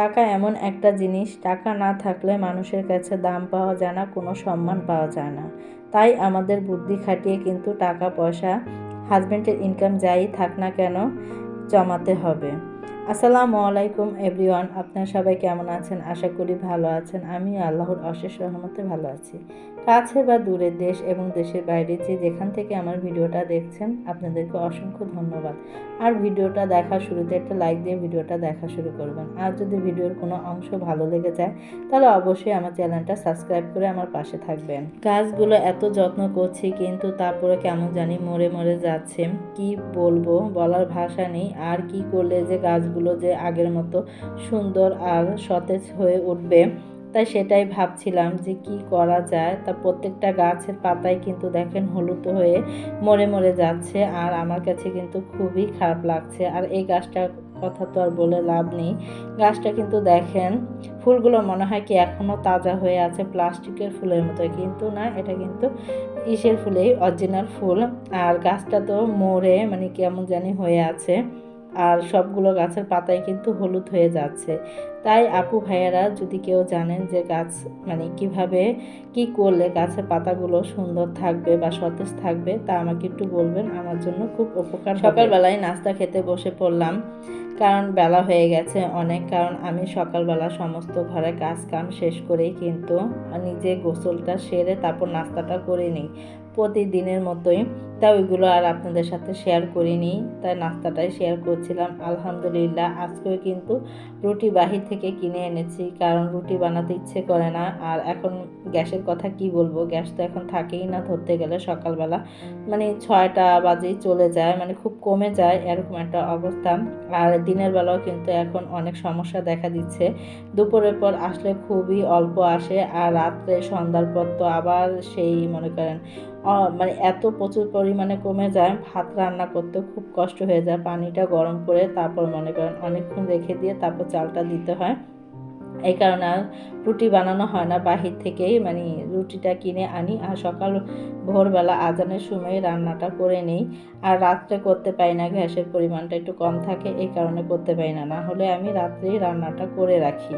টাকা এমন একটা জিনিস, টাকা না থাকলে মানুষের কাছে দাম পাওয়া যায় না, কোনো সম্মান পাওয়া যায় না। তাই আমাদের বুদ্ধি খাটিয়ে কিন্তু টাকা, পয়সা হাজব্যান্ডের ইনকাম যাই থাক না কেন জমাতে হবে। আসসালামু আলাইকুম এভরিওয়ান আপনারা সবাই কেমন আছেন? আশা করি ভালো আছেন। আমি আল্লাহর অশেষ রহমতে ভালো আছি। কাছে বা দূরের দেশ এবং দেশের বাইরে যে যেখান থেকে আমার ভিডিওটা দেখছেন, আপনাদেরকে অসংখ্য ধন্যবাদ। আর ভিডিওটা দেখা শুরুতে একটা লাইক দিয়ে ভিডিওটা দেখা শুরু করবেন। আর যদি ভিডিওর কোনো অংশ ভালো লেগে যায়, তাহলে অবশ্যই আমার চ্যানেলটা সাবস্ক্রাইব করে আমার পাশে থাকবেন। গাছগুলো এত যত্ন করছি, কিন্তু তারপরে কেমন জানি মরে মরে যাচ্ছে। কি বলব? বলার ভাষা নেই। আর কি করলে যে গাছগুলো যে আগের মতো সুন্দর আর সতেজ হয়ে উঠবে? তাই সেটাই ভাবছিলাম যে কি করা যায়। তা প্রত্যেকটা গাছের পাতায় কিন্তু দেখেন হলুদ হয়ে মরে মরে যাচ্ছে আর আমার কাছে কিন্তু খুবই খারাপ লাগছে। আর এই গাছটার কথা তো আর বলে লাভ নেই। গাছটা কিন্তু দেখেন, ফুলগুলো মনে হয় কি এখনও তাজা হয়ে আছে, প্লাস্টিকের ফুলের মতো কিন্তু না, এটা কিন্তু ইসের ফুলেই অরিজিনাল ফুল। আর গাছটা তো মরে মানে কেমন জানি হয়ে আছে। আর সবগুলো গাছের পাতায় কিন্তু হলুদ হয়ে যাচ্ছে। তাই আপু ভাইয়ারা, যদি কেউ জানেন যে গাছ মানে কীভাবে কি করলে গাছের পাতাগুলো সুন্দর থাকবে বা সতেজ থাকবে, তা আমাকে একটু বলবেন। আমার জন্য খুব উপকার সকালবেলায় নাস্তা খেতে বসে পড়লাম, কারণ বেলা হয়ে গেছে অনেক, কারণ আমি সকালবেলা সমস্ত ঘরে কাজ কাম শেষ করেই কিন্তু নিজে গোসলটা সেরে তারপর নাস্তাটা করে নিই। প্রতিদিনের মতোই। তা ওইগুলো আর আপনাদের সাথে শেয়ার করিনি। তাই নাস্তাটাই শেয়ার করছিলাম। আলহামদুলিল্লাহ, আজকেও কিন্তু রুটি বাহির থেকে কিনে এনেছি। কারণ রুটি বানাতে ইচ্ছে করে না। আর এখন গ্যাসের কথা কি বলব? গ্যাস তো এখন থাকেই না ধরতে গেলে সকালবেলা। মানে ছয়টা বাজেই চলে যায়। মানে খুব কমে যায়। এরকম একটা অবস্থা। আর দিনের বেলাও কিন্তু এখন অনেক সমস্যা দেখা দিচ্ছে। দুপুরের পর আসলে খুবই অল্প আসে। আর রাত্রে সন্ধ্যার পর তো আবার সেই, মনে করেন মানে এত প্রচুর পরিমাণে কমে যায়, ভাত রান্না করতে খুব কষ্ট হয়ে যায়, পানিটা গরম করে তারপর মনে করেন অনেকক্ষণ রেখে দিয়ে তারপর চালটা দিতে হয়। এই কারণে আর রুটি বানানো হয় না, বাহির থেকেই মানে রুটিটা কিনে আনি আর সকাল ভোরবেলা আজানের সময় রান্নাটা করে নিই। আর রাত্রে করতে পারি না, গ্যাসের পরিমাণটা একটু কম থাকে, এই কারণে করতে পারি না। না হলে আমি রাত্রেই রান্নাটা করে রাখি।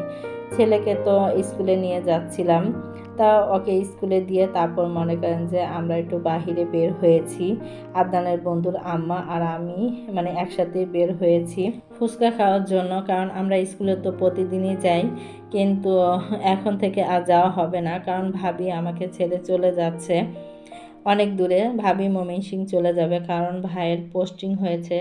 ছেলেকে তো স্কুলে নিয়ে যাচ্ছিলাম। তা ওকে স্কুলে দিয়ে তারপর মনে করেন যে আমরা একটু বাহিরে বের হয়েছি। আদানের বন্ধুর আম্মা আর আমি মানে একসাথে বের হয়েছি ফুচকা খাওয়ার জন্য, কারণ আমরা স্কুলে তো প্রতিদিনই যাই, কিন্তু এখন থেকে আর যাওয়া হবে না, কারণ ভাবি আমাকে ছেড়ে চলে যাচ্ছে। অনেক দূরে। ভাবি সিং চলে যাবে কারণ ভাইয়ের পোস্টিং হয়েছে,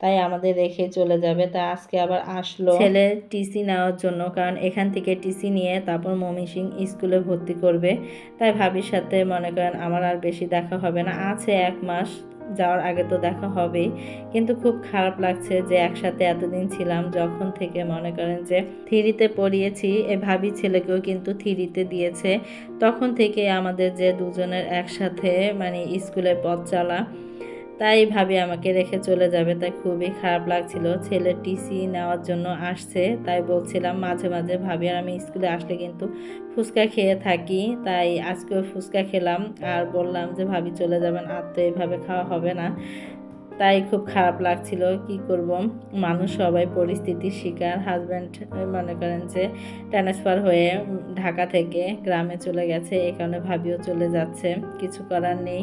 তাই আমাদের রেখে চলে যাবে। তা আজকে আবার আসলো ছেলে টিসি নেওয়ার জন্য, কারণ এখান থেকে টিসি নিয়ে তারপর সিং স্কুলে ভর্তি করবে। তাই ভাবির সাথে মনে করেন আমার আর বেশি দেখা হবে না। আছে এক মাস যাওয়ার আগে তো দেখা হবে। কিন্তু খুব খারাপ লাগছে যে একসাথে এতদিন ছিলাম, যখন থেকে মনে করেন যে থিরিতে পড়িয়েছি, এ ভাবি ছেলেকেও কিন্তু থিরিতে দিয়েছে। তখন থেকে আমাদের যে দুজনের একসাথে মানে স্কুলে পথ চলা তাই ভাবি আমাকে রেখে চলে যাবে। তাই খুবই খারাপ লাগছিল। ছেলে টিসি নেওয়ার জন্য আসছে, তাই বলছিলাম মাঝে মাঝে, ভাবি আর আমি স্কুলে আসলে কিন্তু ফুচকা খেয়ে থাকি। তাই আজকেও ফুচকা খেলাম আর বললাম যে, ভাবি চলে যাবেন, আর তো এইভাবে খাওয়া হবে না। তাই খুব খারাপ লাগছিল, কি করব? মানুষ সবাই পরিস্থিতির শিকার। হাজব্যান্ড মনে করেন যে ট্রান্সফার হয়ে ঢাকা থেকে গ্রামে চলে গেছে এই কারণে ভাবিও চলে যাচ্ছে। কিছু করার নেই।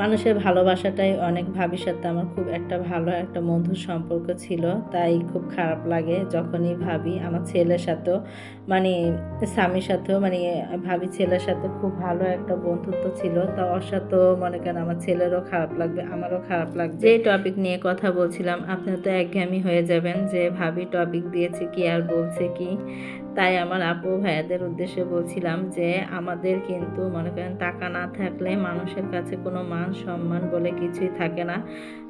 মানুষের ভালোবাসাটাই অনেক ভাবির সাথে আমার খুব একটা ভালো একটা মধুর সম্পর্ক ছিল, তাই খুব খারাপ লাগে যখনই ভাবি। আমার ছেলের সাথেও মানে স্বামীর সাথেও মানে ভাবি ছেলের সাথে খুব ভালো একটা বন্ধুত্ব ছিল। তা ওর সাথেও মনে করেন আমার ছেলেরও খারাপ লাগবে, আমারও খারাপ লাগবে। যে টপিক নিয়ে কথা বলছিলাম, আপনি তো একঘেয়েমি হয়ে যাবেন যে ভাবি টপিক দিয়েছে কি আর বলছে কি? তাই আমার আপু ভাইয়াদের উদ্দেশ্যে বলছিলাম যে আমাদের কিন্তু মনে করেন টাকা না থাকলে মানুষের কাছে কোনো মান সম্মান বলে কিছুই থাকে না।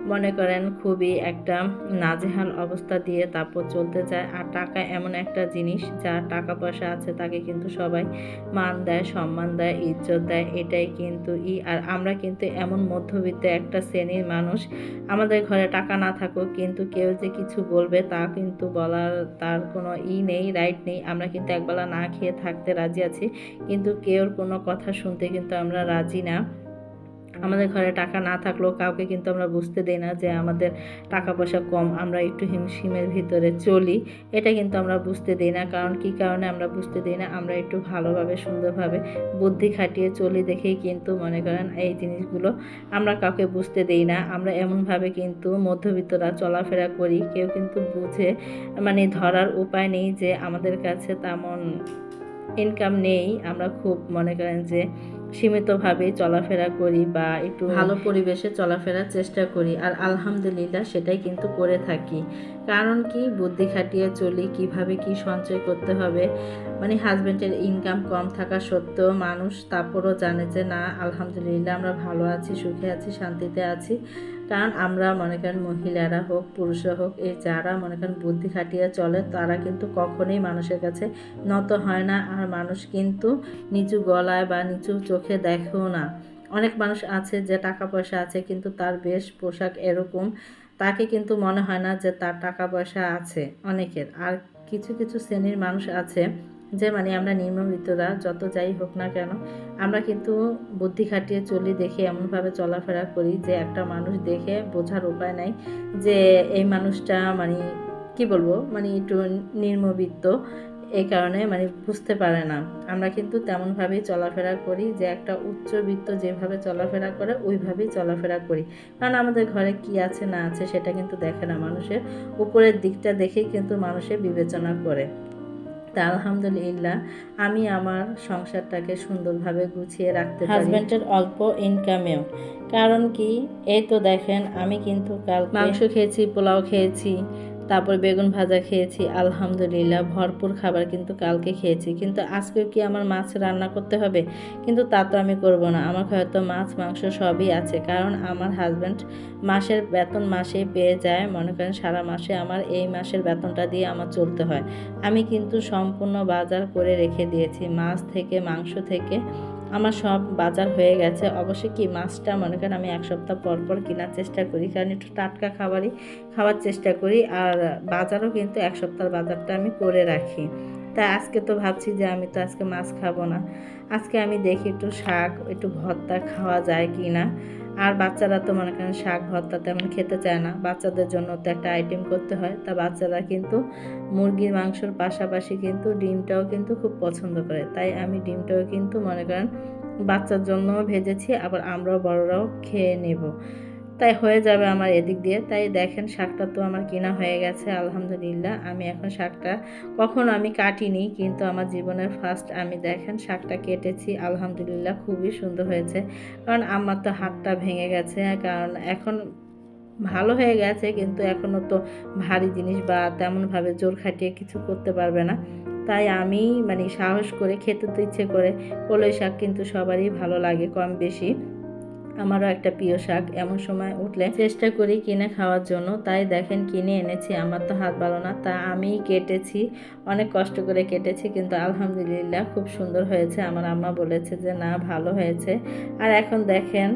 মনে করেন খুবই একটা নাজেহাল অবস্থা দিয়ে তারপর চলতে চায়। আর টাকা এমন একটা জিনিস, যার টাকা পয়সা আছে তাকে কিন্তু সবাই মান দেয়, সম্মান দেয়, ইজ্জত দেয়, এটাই কিন্তু ই। আর আমরা কিন্তু এমন মধ্যবিত্ত একটা শ্রেণির মানুষ, আমাদের ঘরে টাকা না থাকুক, কিন্তু কেউ যে কিছু বলবে তা কিন্তু বলার তার কোনো ই নেই, রাইট নেই। আমরা কিন্তু একবেলা না খেয়ে থাকতে রাজি আছি। কিন্তু কেউর কোনো কথা শুনতে কিন্তু আমরা রাজি না। আমাদের ঘরে টাকা না থাকলেও কাউকে কিন্তু আমরা বুঝতে দিই না যে আমাদের টাকা পয়সা কম, আমরা একটু হিমশিমের ভিতরে চলি। এটা কিন্তু আমরা বুঝতে দিই না, কারণ কি কারণে আমরা বুঝতে দিই না? আমরা একটু ভালোভাবে, সুন্দরভাবে বুদ্ধি খাটিয়ে চলি দেখেই কিন্তু মনে করেন এই জিনিসগুলো আমরা কাউকে বুঝতে দিই না। আমরা এমনভাবে কিন্তু মধ্যবিত্তরা চলাফেরা করি, কেউ কিন্তু বুঝে মানে ধরার উপায় নেই যে আমাদের কাছে তেমন ইনকাম নেই। আমরা খুব মনে করেন যে সীমিতভাবে চলাফেরা করি বা একটু ভালো পরিবেশে চলাফেরার চেষ্টা করি আর আলহামদুলিল্লাহ সেটাই কিন্তু করে থাকি। কারণ কি? বুদ্ধি খাটিয়ে চলি, কীভাবে কি সঞ্চয় করতে হবে? মানে হাজব্যান্ডের ইনকাম কম থাকা সত্ত্বেও মানুষ তারপরও জানে যে, না, আলহামদুলিল্লাহ আমরা ভালো আছি, সুখে আছি, শান্তিতে আছি। কারণ আমরা মনে করেন মহিলারা হোক, পুরুষরা হোক, এই যারা মনে করেন বুদ্ধি খাটিয়ে চলে, তারা কিন্তু কখনোই মানুষের কাছে নত হয় না। আর মানুষ কিন্তু নিচু গলায় বা নিচু চোখে দেখেও না। অনেক মানুষ আছে যে টাকা পয়সা আছে, কিন্তু তার বেশ পোশাক এরকম। তাকে কিন্তু মনে হয় না যে তার টাকা পয়সা আছে অনেকের। আর কিছু কিছু শ্রেণির মানুষ আছে যে মানে আমরা নিম্নবিত্তরা যত যাই হোক না কেন, আমরা কিন্তু বুদ্ধি খাটিয়ে চলি দেখে, এমনভাবে চলাফেরা করি যে একটা মানুষ দেখে বোঝার উপায় নাই যে এই মানুষটা মানে কি বলব মানে একটু নিম্নবিত্ত, এই কারণে মানে বুঝতে পারে না। আমরা কিন্তু তেমনভাবেই চলাফেরা করি যে একটা উচ্চবিত্ত যেভাবে চলাফেরা করে, ওইভাবেই চলাফেরা করি। কারণ আমাদের ঘরে কি আছে না আছে সেটা কিন্তু দেখে না মানুষের। উপরের দিকটা দেখেই কিন্তু মানুষের বিবেচনা করে। তা আলহামদুলিল্লাহ আমি আমার সংসারটাকে সুন্দরভাবে গুছিয়ে রাখতে হাজব্যান্ডের অল্প ইনকামেও কারণ কি? এই তো দেখেন আমি কিন্তু কাল মাংস খেয়েছি পোলাও খেয়েছি। তারপর বেগুন ভাজা খেয়েছি, আলহামদুলিল্লাহ, ভরপুর খাবার কিন্তু কালকে খেয়েছি। কিন্তু আজকেও কি আমার মাছ রান্না করতে হবে? কিন্তু তা তো আমি করব না। আমার হয়তো মাছ, মাংস সবই আছে। কারণ আমার হাজব্যান্ড মাসের বেতন মাসে পেয়ে যায়। মনে করেন সারা মাসে আমার এই মাসের বেতনটা দিয়ে আমার চলতে হয়। আমি কিন্তু সম্পূর্ণ বাজার করে রেখে দিয়েছি। মাছ থেকে, মাংস থেকে। আমার সব বাজার হয়ে গেছে। অবশ্যই কি মাছটা, মনে করেন আমি এক সপ্তাহ পর পর কেনার চেষ্টা করি, কারণ একটু টাটকা খাবারই খাওয়ার চেষ্টা করি, আর বাজারও কিন্তু এক সপ্তাহের বাজারটা আমি করে রাখি। তা আজকে তো ভাবছি যে আমি তো আজকে মাছ খাব না। আজকে আমি দেখি একটু শাক, একটু ভর্তা খাওয়া যায় কি না আর বাচ্চারা তো মনে করেন শাক ভর্তা তেমন খেতে চায় না। বাচ্চাদের জন্য তো একটা আইটেম করতে হয়। তা বাচ্চারা কিন্তু মুরগির মাংসর পাশাপাশি কিন্তু ডিমটাও কিন্তু খুব পছন্দ করে। তাই আমি ডিমটাও কিন্তু মনে করেন বাচ্চার জন্য ভেজেছি, আবার আমরাও বড়রাও খেয়ে নেব। তাই হয়ে যাবে আমার এদিক দিয়ে। তাই দেখেন শাকটা তো আমার কেনা হয়ে গেছে, আলহামদুলিল্লাহ। আমি এখন শাকটা কখনো আমি কাটিনি, কিন্তু আমার জীবনের ফার্স্ট আমি দেখেন শাকটা কেটেছি, আলহামদুলিল্লাহ খুবই সুন্দর হয়েছে। কারণ আমার তো হাতটা ভেঙে গেছে, কারণ এখন ভালো হয়ে গেছে, কিন্তু এখনও তো ভারী জিনিস বা তেমনভাবে জোর খাটিয়ে কিছু করতে পারবে না। তাই আমি মানে সাহস করে খেতে তো ইচ্ছে করে, কলই শাক কিন্তু সবারই ভালো লাগে কম বেশি। আমারও একটা প্রিয় শাক। এমন সময় উঠলে চেষ্টা করি কিনে খাওয়ার জন্য। তাই দেখেন কিনে এনেছি, আমার তো হাত ভালো না। তা আমি কেটেছি, অনেক কষ্ট করে কেটেছি কিন্তু আলহামদুলিল্লাহ খুব সুন্দর হয়েছে। আমার আম্মা বলেছে যে, না, ভালো হয়েছে। আর এখন দেখেন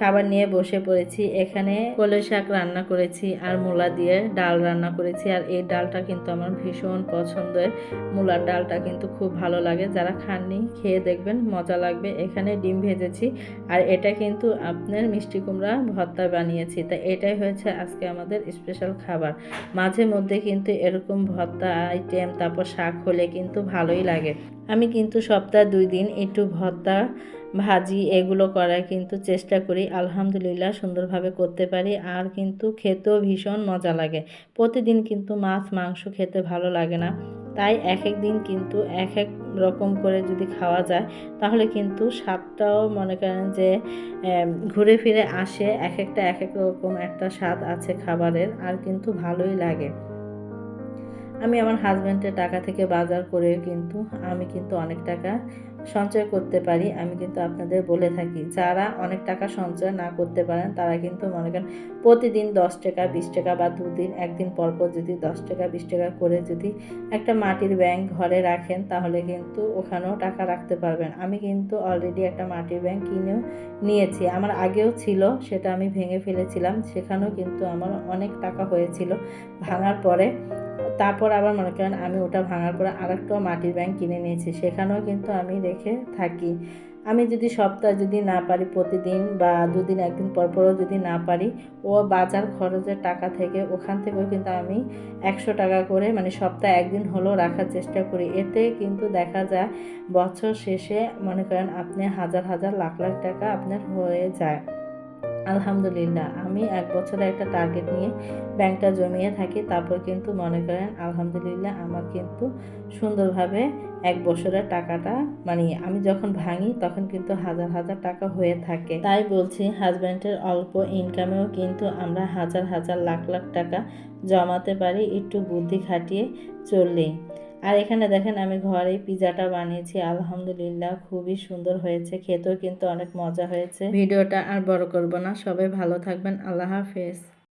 খাবার নিয়ে বসে পড়েছি, এখানে কলে শাক রান্না করেছি আর মূলা দিয়ে ডাল রান্না করেছি আর এই ডালটা কিন্তু আমার ভীষণ পছন্দের। মূলার ডালটা কিন্তু খুব ভালো লাগে, যারা খাননি খেয়ে দেখবেন, মজা লাগবে। এখানে ডিম ভেজেছি আর এটা কিন্তু আপনার মিষ্টি কুমড়া ভর্তা বানিয়েছি, তা এটাই হয়েছে আজকে আমাদের স্পেশাল খাবার। মাঝে মধ্যে কিন্তু এরকম ভর্তা আইটেম তারপর শাক হলে কিন্তু ভালোই লাগে। আমি কিন্তু সপ্তাহে দুই দিন একটু ভর্তা ভাজি এগুলো করার কিন্তু চেষ্টা করি, আলহামদুলিল্লাহ সুন্দরভাবে করতে পারি। আর কিন্তু খেতেও ভীষণ মজা লাগে। প্রতিদিন কিন্তু মাছ, মাংস খেতে ভালো লাগে না। তাই এক এক দিন কিন্তু এক এক রকম করে যদি খাওয়া যায়, তাহলে কিন্তু স্বাদটাও মনে করেন যে ঘুরে ফিরে আসে। এক একটা এক এক রকম একটা স্বাদ আছে খাবারের, আর কিন্তু ভালোই লাগে। আমি আমার হাজব্যান্ডের টাকা থেকে বাজার করে কিন্তু আমি কিন্তু অনেক টাকা সঞ্চয় করতে পারি। আমি কিন্তু আপনাদের বলে থাকি, যারা অনেক টাকা সঞ্চয় না করতে পারেন, তারা কিন্তু মনে করেন প্রতিদিন দশ টাকা, বিশ টাকা বা দুদিন, একদিন পর পর যদি দশ টাকা, বিশ টাকা করে যদি একটা মাটির ব্যাংক ঘরে রাখেন, তাহলে কিন্তু ওখানেও টাকা রাখতে পারবেন। আমি কিন্তু অলরেডি একটা মাটির ব্যাংক কিনেও নিয়েছি। আমার আগেও ছিল, সেটা আমি ভেঙে ফেলেছিলাম। সেখানেও কিন্তু আমার অনেক টাকা হয়েছিল। ভাঙার পরে তারপর আবার মনে করেন আমি ওটা ভাঙার পরে আরেকটা মাটির ব্যাংক কিনে নিয়েছি, সেখানেও কিন্তু আমি রেখে থাকি। আমি যদি সপ্তাহে যদি না পারি প্রতিদিন বা দুদিন একদিন পর পরও যদি না পারি, ও বাজার খরচের টাকা থেকে ওখান থেকেও কিন্তু আমি একশো টাকা করে মানে সপ্তাহে একদিন হলেও রাখার চেষ্টা করি। এতে কিন্তু দেখা যায় বছর শেষে মনে করেন আপনি হাজার হাজার লাখ লাখ টাকা আপনার হয়ে যায়। আলহামদুলিল্লাহ, আমি এক বছরে একটা টার্গেট নিয়ে ব্যাংকটা জমিয়ে থাকি, তারপর কিন্তু মনে করেন আলহামদুলিল্লাহ আমার কিন্তু সুন্দরভাবে এক বছরের টাকাটা মানে আমি যখন ভাঙি তখন কিন্তু হাজার হাজার টাকা হয়ে থাকে। তাই বলছি হাজব্যান্ডের অল্প ইনকামেও কিন্তু আমরা হাজার হাজার লাখ লাখ টাকা জমাতে পারি, একটু বুদ্ধি খাটিয়ে চললেই। আর এখানে দেখেন আমি ঘরে পিজাটা বানিয়েছি, আলহামদুলিল্লাহ খুবই সুন্দর হয়েছে, খেতেও কিন্তু অনেক মজা হয়েছে। ভিডিওটা আর বড় করব না, সবাই ভালো থাকবেন, আল্লাহ হাফেজ।